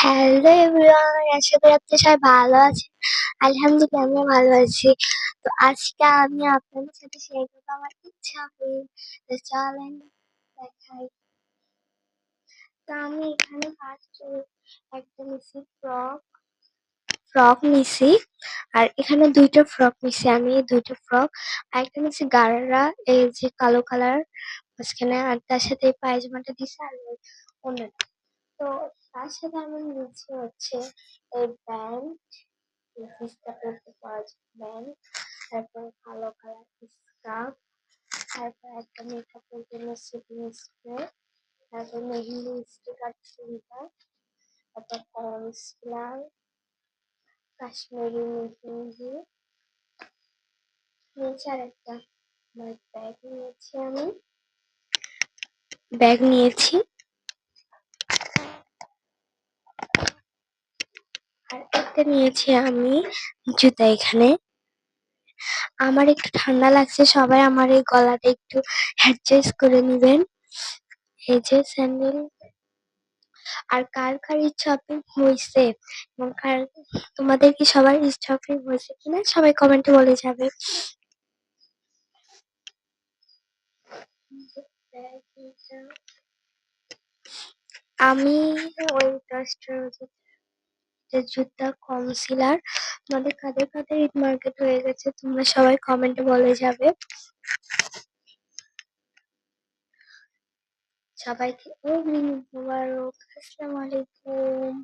Hello everyone আশা করি আপনি সবাই ভালো আছেন। আলহামদুলিল্লাহ, আমিও ভালো আছি। তো আজকে আমি আপনাদের সাথে শেয়ার করব। আমার ইচ্ছা হয়ে তো চলেন দেখাই। তো আমি এখানে ফার্স্ট একটা নিছি ফ্রক ফ্রক নিছি। আর এখানে দুইটা ফ্রক নিছি আমি, দুইটা ফ্রক আর একটা নিছি গারারা এই যে কালো কালার মাঝখানে। আর তার সাথে পায়জামাটা দিছে আর ওই অন্যটা। তো তার সাথে আমি নিচ্ছি হচ্ছে এই ব্যান্ড জিনিসটা পড়তে পাওয়া যায় ব্যান্ড তারপর কালো কালার স্কার্ফ তারপর একটা মেকআপের জন্য সেটিং স্প্রে তারপর মেহেন্দি স্টিকার চুড়িদার তারপর কনসিলার কাশ্মীরি মেহেন্দি। নিয়েছি আর একটা ব্যাগ নিয়েছি আমি। ব্যাগ নিয়েছি। আর একটা নিয়েছি আমি জুতা এখানে। আমার একটু ঠান্ডা লাগছে, সবাই আমার এই গলাটা একটু অ্যাডজাস্ট করে নেবেন। এই যে স্যান্ডেল আর কার কার শপিং হয়েছে? এবং কার, তোমাদের কি সবার শপিং হয়েছে কিনা? সবাই কমেন্টে বলে যাবে। আমি ওই দশটা যে জুতা কনসিলার তোমাদের কাদের কাদের ঈদ মার্কেট হয়ে গেছে, তোমরা সবাই কমেন্টে বলে যাবে। সবাইকে ও মোবারক, আসসালামু আলাইকুম।